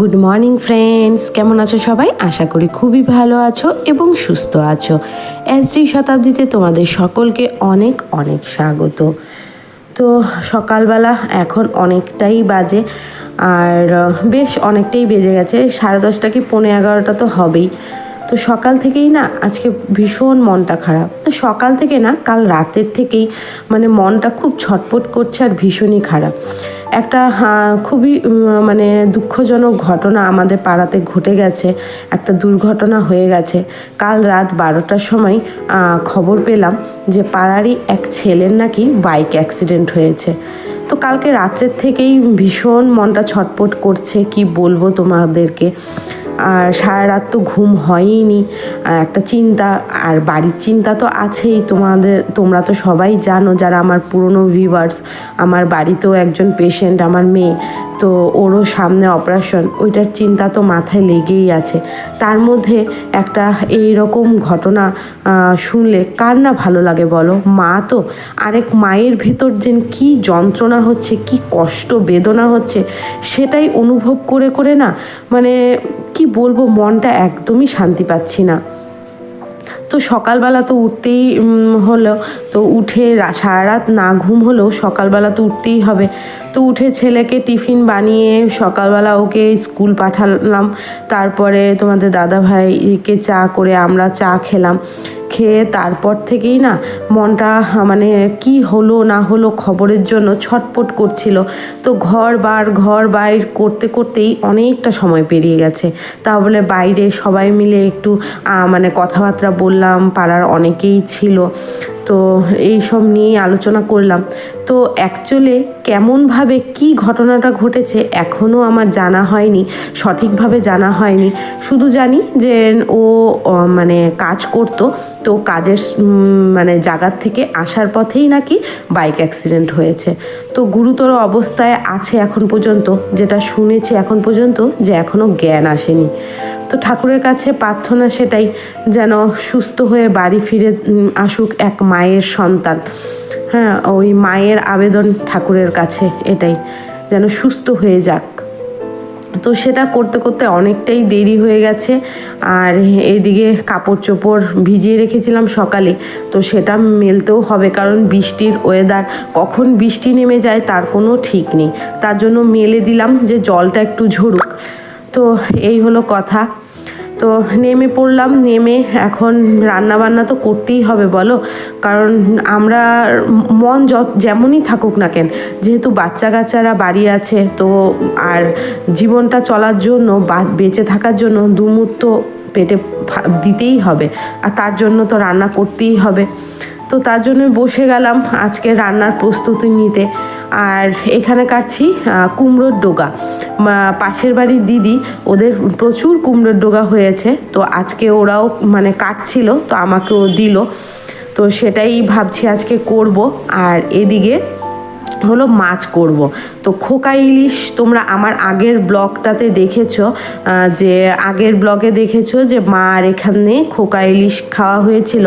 Good morning friends কেমন আছো সবাই? আশা করি খুবই ভালো আছো এবং সুস্থ আছো। এসডি শতাব্দীতে তোমাদের সকলকে অনেক অনেক স্বাগত। তো সকালবেলা এখন অনেকটাই বাজে আর বেশ অনেকটাই বেজে গেছে। সাড়ে দশটা কি পৌনে এগারোটা তো হবেই। তো সকাল থেকেই না, আজকে ভীষণ মনটা খারাপ। সকাল থেকে না, কাল রাতের থেকেই মানে মনটা খুব ছটপট করছে আর ভীষণই খারাপ। একটা খুবই মানে দুঃখজনক ঘটনা আমাদের পাড়াতে ঘটে গেছে। একটা দুর্ঘটনা হয়ে গেছে। কাল রাত বারোটার সময় খবর পেলাম যে পাড়ারই এক ছেলের নাকি বাইক অ্যাক্সিডেন্ট হয়েছে। তো কালকে রাত্রের থেকেই ভীষণ মনটা ছটপট করছে, কি বলব তোমাদেরকে? আর সারা রাত তো ঘুম হয়ইনি একটা চিন্তা, আর বাড়ির চিন্তা তো আছেই, তোমাদের, তোমরা তো সবাই জানো যারা আমার পুরনো ভিউয়ার্স আমার বাড়িতেও একজন পেশেন্ট আমার মেয়ে, তো ওরও সামনে অপারেশন ওইটার চিন্তা তো মাথায় লেগেই আছে। তার মধ্যে একটা এই রকম ঘটনা শুনলে কার না ভালো লাগে বলো? মা তো, আরেক মায়ের ভিতর যে কি যন্ত্রণা হচ্ছে, কি কষ্ট, বেদনা হচ্ছে, সেটাই অনুভব করে করে না মানে কি বলব, মনটা একদমই শান্তি পাচ্ছি না। তো সকালবেলা তো উঠতেই হলো, তো উঠে সারা রাত না ঘুম হলেও সকালবেলা তো উঠতেই হবে। তো উঠে ছেলেকে টিফিন বানিয়ে সকালবেলা ওকে স্কুল পাঠালাম। তারপরে তোমাদের দাদা ভাইকে চা করে আমরা চা খেলাম। খেয়ে তারপর থেকেই না মনটা মানে কি হলো না হলো খবরের জন্য ছটপট করছিল। তো ঘর বার, ঘর বাইর করতে করতেই অনেকটা সময় পেরিয়ে গেছে। তা বলে বাইরে সবাই মিলে একটু মানে কথাবার্তা বললাম, পাড়ার অনেকেই ছিল। তো এই সব নিয়েই আলোচনা করলাম। তো অ্যাকচুয়ালি কেমনভাবে কি ঘটনাটা ঘটেছে এখনও আমার জানা হয়নি, সঠিকভাবে জানা হয়নি। শুধু জানি যে ও মানে কাজ করতো, তো কাজের মানে জায়গার থেকে আসার পথেই নাকি বাইক অ্যাক্সিডেন্ট হয়েছে। তো গুরুতর অবস্থায় আছে এখন পর্যন্ত, যেটা শুনেছি এখন পর্যন্ত যে এখনও জ্ঞান আসেনি। তো ঠাকুরের কাছে প্রার্থনা সেটাই, যেন সুস্থ হয়ে বাড়ি ফিরে আসুক এক মায়ের সন্তান। হ্যাঁ ওই মায়ের আবেদন ঠাকুরের কাছে, এটাই, যেন সুস্থ হয়ে যাক। তো সেটা করতে করতে অনেকটাই দেরি হয়ে গেছে, আর এদিকে কাপড় চোপড় ভিজিয়ে রেখেছিলাম সকালে, তো সেটা মেলতেও হবে, কারণ বৃষ্টির ওয়েদার কখন বৃষ্টি নেমে যায় তার কোনো ঠিক নেই। তার জন্য মেলে দিলাম যে জলটা একটু ঝরুক। তো এই হলো কথা। তো নেমে পড়লাম, নেমে এখন রান্না বান্না তো করতেই হবে বলো। কারণ আমরা মন যত যেমনই থাকুক না কেন, যেহেতু বাচ্চা কাচ্চারা বাড়ি আছে, তো আর জীবনটা চলার জন্য বা, বেঁচে থাকার জন্য দুমুহূর্ত পেটে দিতেই হবে। আর তার জন্য তো রান্না করতেই হবে। তো তার জন্য বসে গেলাম আজকে রান্নার প্রস্তুতি নিতে। আর এখানে কাটছি কুমড়োর ডোগা। পাশের বাড়ির দিদি, ওদের প্রচুর কুমড়োর ডোগা হয়েছে, তো আজকে ওরাও মানে কাটছিল, তো আমাকেও দিল। তো সেটাই ভাবছি আজকে করব, আর এদিকে হলো মাছ করব। তো খোকা ইলিশ তোমরা আমার আগের ব্লগটাতে দেখেছ যে আগের ব্লগে দেখেছ যে মা আর এখানে খোকা ইলিশ খাওয়া হয়েছিল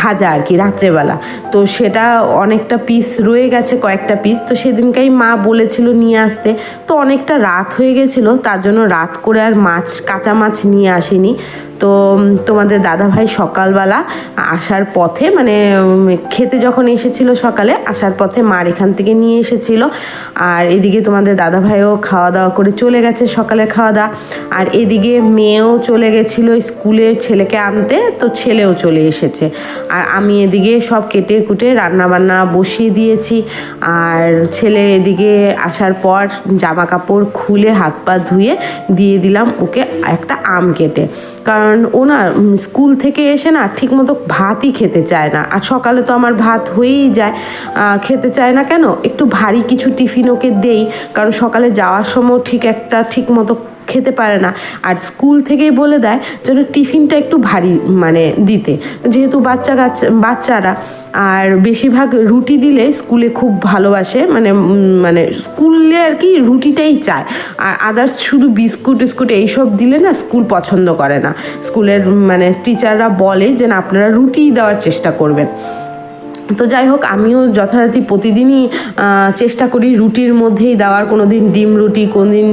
ভাজা আর কি রাত্রেবেলা। তো সেটা অনেকটা পিস রয়ে গেছে, কয়েকটা পিস তো সেদিনকেই মা বলেছিল নিয়ে আসতে। তো অনেকটা রাত হয়ে গেছিল, তার জন্য রাত করে আর মাছ, কাঁচা মাছ নিয়ে আসেনি। তো তোমাদের দাদাভাই সকালবেলা আসার পথে মানে খেতে যখন এসেছিল সকালে, আসার পথে মার এখান থেকে নিয়ে এসেছিল। আর এদিকে তোমাদের দাদাভাইও খাওয়া দাওয়া করে চলে গেছে সকালে খাওয়া দাওয়া আর এদিকে মেয়েও চলে গেছিল স্কুলে ছেলেকে আনতে, তো ছেলেও চলে এসেছে। আর আমি এদিকে সব কেটে কুটে রান্না বান্না বসিয়ে দিয়েছি। আর ছেলে এদিকে আসার পর জামা কাপড় খুলে হাত পা ধুয়ে দিয়ে দিলাম ওকে একটা আম কেটে। কারণ ও না স্কুল থেকে এসে না ঠিকমতো ভাতই খেতে চায় না। আর সকালে তো আমার ভাত হয়েই যায়। খেতে চায় না কেন? একটু ভারী কিছু টিফিন ওকে দেই। কারণ সকালে যাওয়ার সময় ঠিক একটা ঠিক মতো খেতে পারে না। আর স্কুল থেকেই বলে দেয় যেন টিফিনটা একটু ভারী মানে দিতে। যেহেতু বাচ্চা গাছ, বাচ্চারা, আর বেশিরভাগ রুটি দিলে স্কুলে খুব ভালোবাসে মানে মানে স্কুলে আর কি রুটিটাই চায়। আর আদার্স শুধু বিস্কুট টিস্কুট এইসব দিলে না স্কুল পছন্দ করে না। স্কুলের মানে টিচাররা বলে যে না, আপনারা রুটিই দেওয়ার চেষ্টা করবেন। তো যাই হোক, আমিও যথারীতি প্রতিদিনই চেষ্টা করি রুটির মধ্যেই দেওয়ার। কোনো দিন ডিম রুটি কোন দিন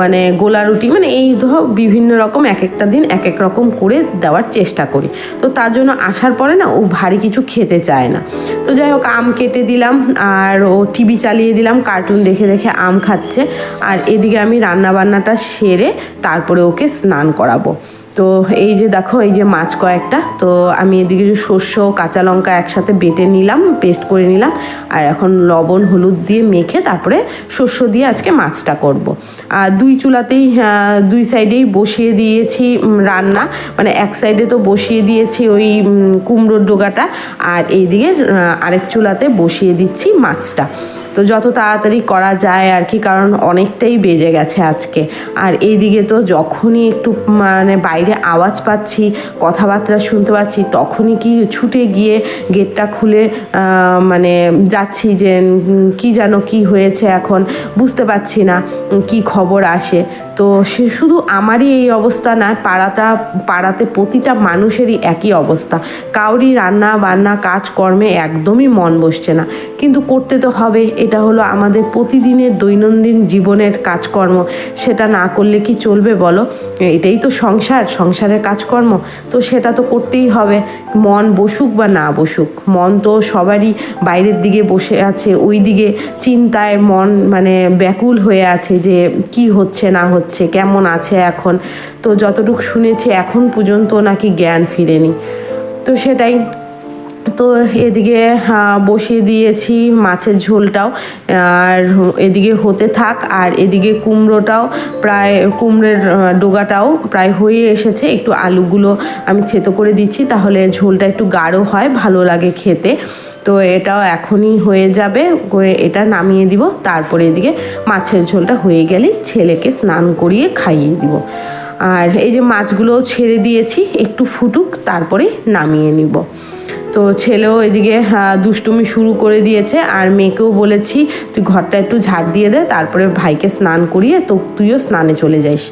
মানে গোলা রুটি মানে এই ধর বিভিন্ন রকম এক একটা দিন এক এক রকম করে দেওয়ার চেষ্টা করি। তো তার জন্য আসার পরে না, ও ভারী কিছু খেতে চায় না। তো যাই হোক, আম কেটে দিলাম, আর ও টিভি চালিয়ে দিলাম, কার্টুন দেখে দেখে আম খাচ্ছে। আর এদিকে আমি রান্না বান্নাটা সেরে তারপরে ওকে স্নান করাবো। তো এই যে দেখো, এই যে মাছ কয়েকটা, তো আমি এদিকে যে শস্য, কাঁচা লঙ্কা একসাথে বেটে নিলাম, পেস্ট করে নিলাম, আর এখন লবণ, হলুদ দিয়ে মেখে তারপরে শস্য দিয়ে আজকে মাছটা করব। আর দুই চুলাতেই দুই সাইডেই বসিয়ে দিয়েছি রান্না মানে এক সাইডে তো বসিয়ে দিয়েছি ওই কুমড়োর ডোগাটা, আর এইদিকে আরেক চুলাতে বসিয়ে দিচ্ছি মাছটা তো যত তাড়াতাড়ি করা যায় আর কি, কারণ অনেকটাই বেজে গেছে আজকে। আর এইদিকে তো যখনই একটু মানে বাইরে আওয়াজ পাচ্ছি, কথাবার্তা শুনতে পাচ্ছি, তখনই কি ছুটে গিয়ে গেটটা খুলে মানে যাচ্ছি যে কি যেন কি হয়েছে এখন বুঝতে পারছি না কি খবর আসে। তো সে শুধু আমারই এই অবস্থা না, পাড়াটা, পাড়াতে প্রতিটা মানুষেরই একই অবস্থা। কাউরি রান্না বান্না, কাজকর্মে একদমই মন বসছে না। কিন্তু করতে তো হবে এটা হলো আমাদের প্রতিদিনের দৈনন্দিন জীবনের কাজকর্ম। সেটা না করলে কি চলবে বলো? এটাই তো সংসার, সংসারের কাজকর্ম। তো সেটা তো করতেই হবে। মন বসুক বা না বসুক, মন তো সবারই বাইরের দিকে বসে আছে, ওই দিকে চিন্তায় মন মানে ব্যাকুল হয়ে আছে যে কি হচ্ছে, না হচ্ছে, কেমন আছে এখন। তো যতটুকু শুনেছি এখন পর্যন্ত নাকি জ্ঞান ফিরেনি। তো সেটাই তো এদিকে বসিয়ে দিয়েছি মাছের ঝোলটাও। আর এদিকে হতে থাক, আর এদিকে কুমড়োটাও প্রায়, কুমড়োর ডোগাটাও প্রায় হয়ে এসেছে। একটু আলুগুলো আমি থেতো করে দিচ্ছি, তাহলে ঝোলটা একটু গাঢ় হয়, ভালো লাগে খেতে। তো এটাও এখনই হয়ে যাবে এটা নামিয়ে দিব। তারপরে এদিকে মাছের ঝোলটা হয়ে গেলেই ছেলেকে স্নান করিয়ে খাইয়ে দিব। আর এই যে মাছগুলোও ছেড়ে দিয়েছি, একটু ফুটুক, তারপরে নামিয়ে নিব। তো ছেলেও এদিকে দুষ্টুমি শুরু করে দিয়েছে। আর মেয়েকেও বলেছি, তুই ঘরটা একটু ঝাড় দিয়ে দে, তারপরে ভাইকে স্নান করিয়ে তো তুইও স্নানে চলে যাইস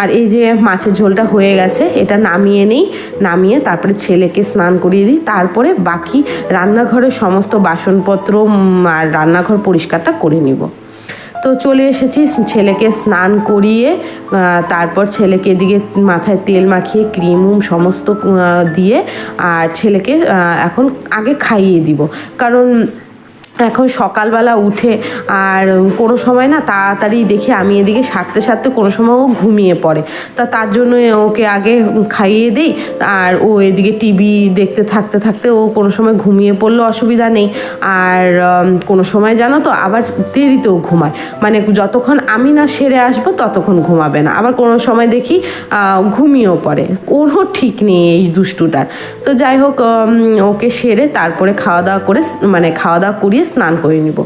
আর এই যে মাছের ঝোলটা হয়ে গেছে, এটা নামিয়ে নেই। নামিয়ে তারপরে ছেলেকে স্নান করিয়ে দিই। তারপরে বাকি রান্নাঘরের সমস্ত বাসনপত্র আর রান্নাঘর পরিষ্কারটা করে নিব। তো চলে এসেছি, ছেলেকে স্নান করিয়ে তারপর ছেলেকে এদিকে মাথায় তেল মাখিয়ে, ক্রিম সমস্ত দিয়ে আর ছেলেকে এখন আগে খাইয়ে দিব। কারণ এখন সকালবেলা উঠে আর কোনো সময় না তাড়াতাড়ি দেখি আমি এদিকে সারতে সারতে কোনো সময় ও ঘুমিয়ে পড়ে। তা তার জন্য ওকে আগে খাইয়ে দিই আর ও এদিকে টিভি দেখতে থাকতে থাকতে ও কোনো সময় ঘুমিয়ে পড়লে অসুবিধা নেই। আর কোনো সময় জানো তো আবার দেরিতেও ঘুমায়। মানে যতক্ষণ আমি না সেরে আসব ততক্ষণ ঘুমাবে না। আবার কোনো সময় দেখি ঘুমিয়েও পড়ে। কোনো ঠিক নেই এই দুষ্টুটার। তো যাই হোক ওকে সেরে তারপরে খাওয়া দাওয়া করে মানে খাওয়া দাওয়া করিয়ে স্নান করে নিব।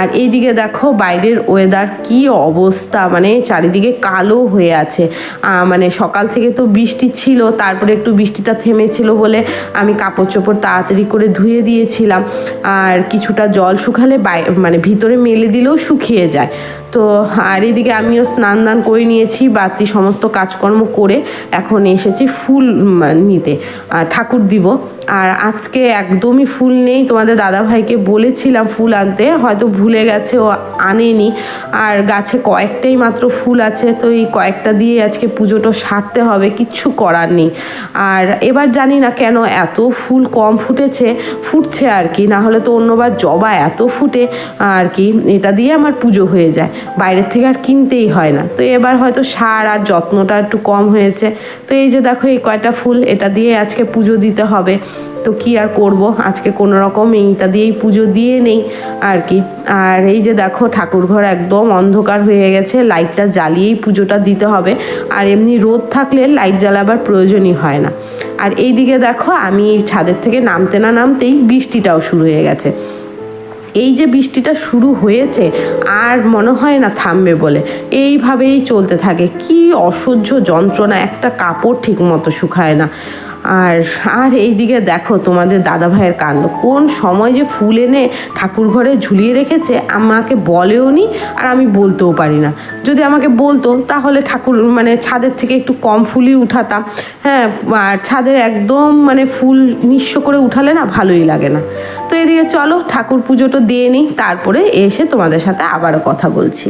আর এইদিকে দেখো বাইরের ওয়েদার কি অবস্থা মানে চারিদিকে কালো হয়ে আছে। মানে সকাল থেকে তো বৃষ্টি ছিল, তারপরে একটু বৃষ্টিটা থেমেছিল বলে আমি কাপড় চোপড় তাড়াতাড়ি করে ধুয়ে দিয়েছিলাম। আর কিছুটা জল শুকালে মানে ভিতরে মেলে দিলেও শুকিয়ে যায়। তো আর এদিকে আমিও স্নান দান করে নিয়েছি বাতি সমস্ত কাজকর্ম করে এখন এসেছি ফুল নিতে, আর ঠাকুর দিব। আর আজকে একদমই ফুল নেই, তোমাদের দাদা ভাইকে বলেছিলাম ফুল আনতে, হয়তো ভুলে গেছে, ও আনেনি। আর গাছে কয়েকটাই মাত্র ফুল আছে, তো এই কয়েকটা দিয়ে আজকে পুজোটা সারতে হবে, কিচ্ছু করার নেই। আর এবার জানি না কেন এত ফুল কম ফুটেছে, ফুটছে আর কি, না হলে তো অন্যবার জবা এত ফুটে, আর কি, এটা দিয়ে আমার পুজো হয়ে যায়। বাইরের থেকে আর কিনতেই হয় না। তো এবার হয়তো সার আর যত্নটা একটু কম হয়েছে। তো এই যে দেখো, এই কয়টা ফুল, এটা দিয়ে আজকে পুজো দিতে হবে। তো কি আর করব? আজকে কোনো রকম এইটা দিয়েই পুজো দিয়ে নেই আর কি। আর এই যে দেখো ঠাকুরঘর একদম অন্ধকার হয়ে গেছে, লাইটটা জ্বালিয়েই পুজোটা দিতে হবে। আর এমনি রোদ থাকলে লাইট জ্বালাবার প্রয়োজনই হয় না। আর এই দিকে দেখো, আমি ছাদের থেকে নামতে না নামতেই বৃষ্টিটাও শুরু হয়ে গেছে। এই যে বৃষ্টিটা শুরু হয়েছে, আর মনে হয় না থামবে বলে। এইভাবেই চলতে থাকে। কি অসহ্য যন্ত্রণা, একটা কাপড় ঠিক মতো শুকায় না। আর আর এইদিকে দেখো তোমাদের দাদা ভাইয়ের কাণ্ড। কোন সময় যে ফুল এনে ঠাকুর ঘরে ঝুলিয়ে রেখেছে, আমাকে বলেও নি আর আমি বলতেও পারি না। যদি আমাকে বলতো, তাহলে ঠাকুর মানে ছাদের থেকে একটু কম ফুলই উঠাতাম। হ্যাঁ আর ছাদের একদম মানে ফুল নিঃস্ব করে উঠালে না ভালোই লাগে না। তো এদিকে চলো, ঠাকুর পুজোটা দিয়ে নিই, তারপরে এসে তোমাদের সাথে আবারও কথা বলছি।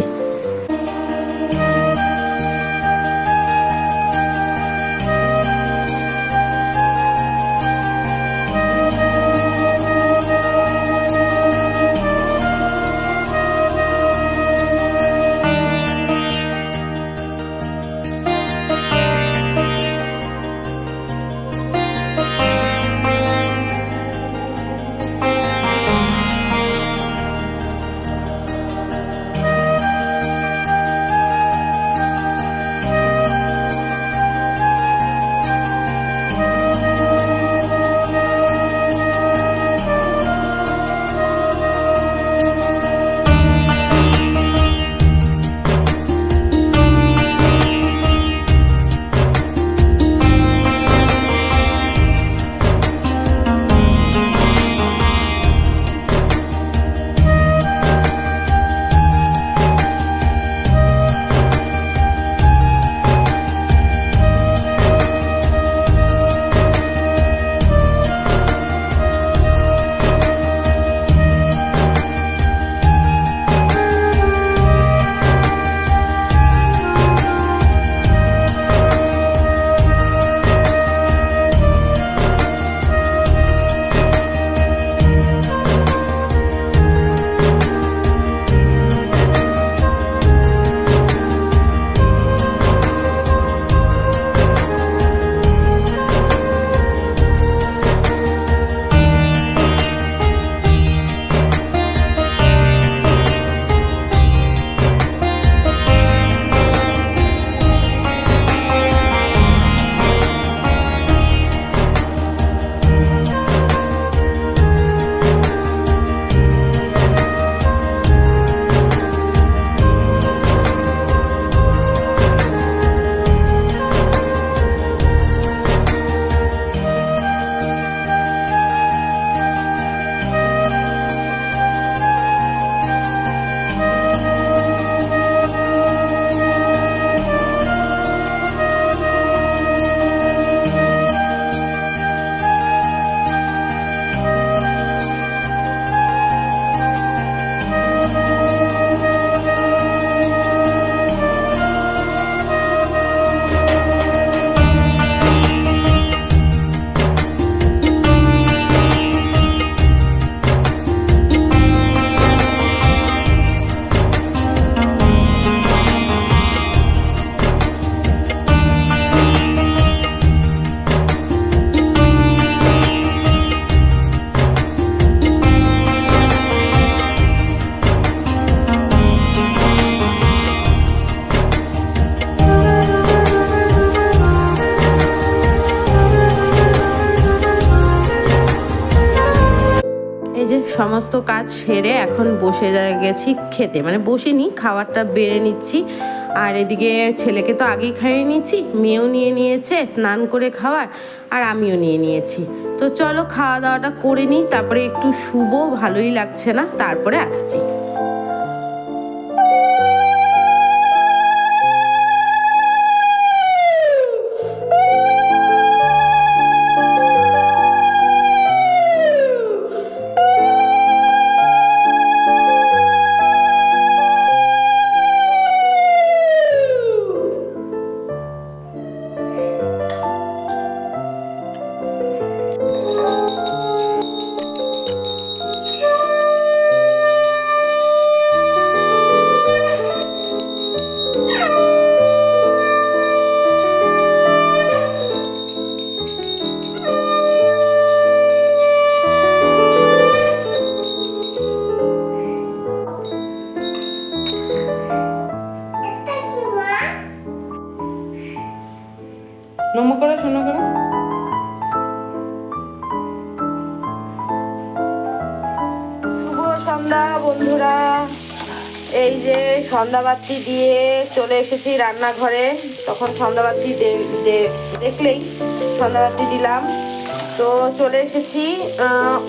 সমস্ত কাজ সেরে এখন বসে গেছি খেতে। মানে বসিনি, খাবারটা বেড়ে নিচ্ছি। আর এদিকে ছেলেকে তো আগেই খাইয়ে নিয়েছি, মেয়েও নিয়ে নিয়েছে, স্নান করে খাওয়ার, আর আমিও নিয়ে নিয়েছি। তো চলো খাওয়া দাওয়াটা করে নিই, তারপরে একটু শুভ ভালোই লাগছে না, তারপরে আসছি। সন্ধ্যাবাতি দিয়ে চলে এসেছি রান্নাঘরে। তখন সন্ধ্যাবাতি দেখলেই সন্ধ্যাবাতি দিলাম। তো চলে এসেছি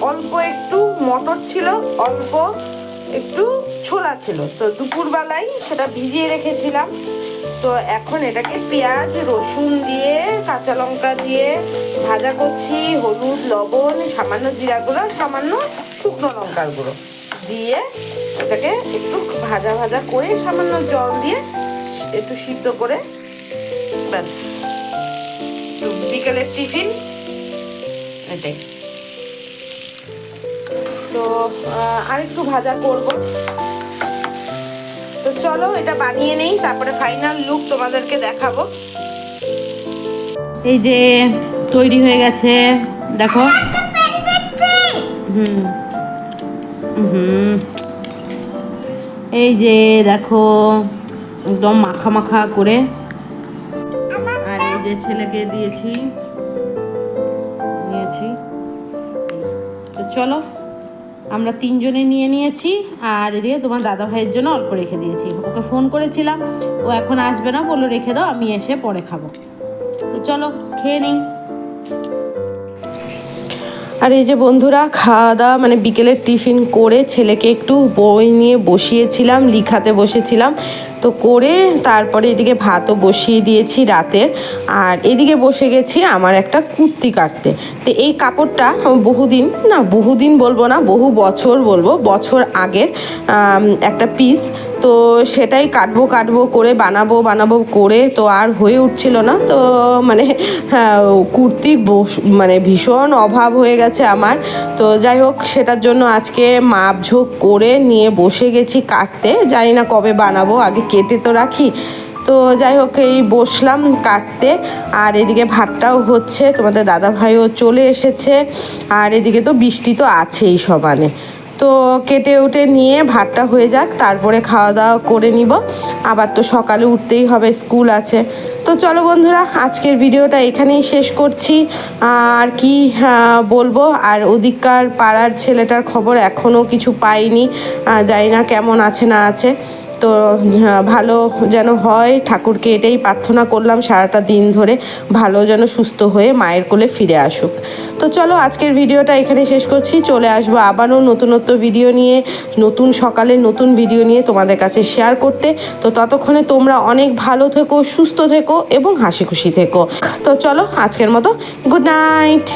অল্প একটু মটর ছিল, অল্প একটু ছোলা ছিল। তো দুপুরবেলায় সেটা ভিজিয়ে রেখেছিলাম। তো এখন এটাকে পেঁয়াজ, রসুন দিয়ে, কাঁচা লঙ্কা দিয়ে ভাজা করছি, হলুদ, লবণ, সামান্য জিরা গুঁড়ো, সামান্য শুকনো লঙ্কার গুঁড়ো। দিয়ে এটাকে একটু ভাজা ভাজা করে সামান্য জল দিয়ে একটু সিদ্ধ করে ব্যাস। বিকেলের টিফিন। এটাই। তো আহ, আরেকটু ভাজা করব। তো চলো এটা বানিয়ে নেই তারপরে ফাইনাল লুক তোমাদেরকে দেখাবো। এই যে তৈরি হয়ে গেছে দেখো। হুম। এই যে দেখো, একদম মাখা মাখা করে। আর এই যে ছেলেকে দিয়েছি, নিয়েছি। তো চলো, আমরা তিনজনে নিয়ে নিয়েছি, আর এদিকে তোমার দাদা ভাইয়ের জন্য অল্প রেখে দিয়েছি। ওকে ফোন করেছিলাম, ও এখন আসবে না, বলল রেখে দাও, আমি এসে পরে খাব। তো চলো, খেয়ে নিই। আর এই যে বন্ধুরা খাওয়া দাওয়া মানে বিকেলের টিফিন করে ছেলেকে একটু বই নিয়ে বসিয়েছিলাম, লিখাতে বসেছিলাম। তো করে তারপরে এদিকে ভাতও বসিয়ে দিয়েছি রাতের। আর এদিকে বসে গেছি আমার একটা কুর্তি কাটতে। তো এই কাপড়টা বহুদিন, না বহুদিন বলব না, বহু বছর বলব, বছর আগের একটা পিস তো সেটাই কাটবো কাটবো করে বানাবো বানাবো করে তো আর হয়ে উঠছিল না। তো মানে হ্যাঁ, কুর্তির মানে ভীষণ অভাব হয়ে গেছে আমার। তো যাই হোক সেটার জন্য আজকে মাপঝোক করে নিয়ে বসে গেছি কাটতে। জানি না কবে বানাবো আগে কেটে তো রাখি। তো যাই হোক এই বসলাম কাটতে। আর এদিকে ভাতটাও হচ্ছে তোমাদের দাদা ভাইও চলে এসেছে। আর এদিকে তো বৃষ্টি তো আছেই সমানে তো কেটে উঠে নিয়ে ভাতটা হয়ে যাক, তারপরে খাওয়া দাওয়া করে নিব। আবার তো সকালে উঠতেই হবে, স্কুল আছে। তো চলো বন্ধুরা, আজকের ভিডিওটা এখানেই শেষ করছি। আর কি বলব? আর ওদিককার পাড়ার ছেলেটার খবর এখনও কিছু পাইনি। জানি না কেমন আছে না আছে। তো ভালো যেন হয়। ঠাকুরকে এটাই প্রার্থনা করলাম সারাটা দিন ধরে ভালো যেন সুস্থ হয়ে মায়ের কোলে ফিরে আসুক। তো চলো আজকের ভিডিওটা এখানে শেষ করছি। চলে আসব আবারও নতুনত্ব ভিডিও নিয়ে, নতুন সকালে নতুন ভিডিও নিয়ে তোমাদের কাছে শেয়ার করতে। তো ততক্ষণে তোমরা অনেক ভালো থেকো, সুস্থ থেকো এবং হাসি খুশি থেকো। তো চলো আজকের মতো গুড নাইট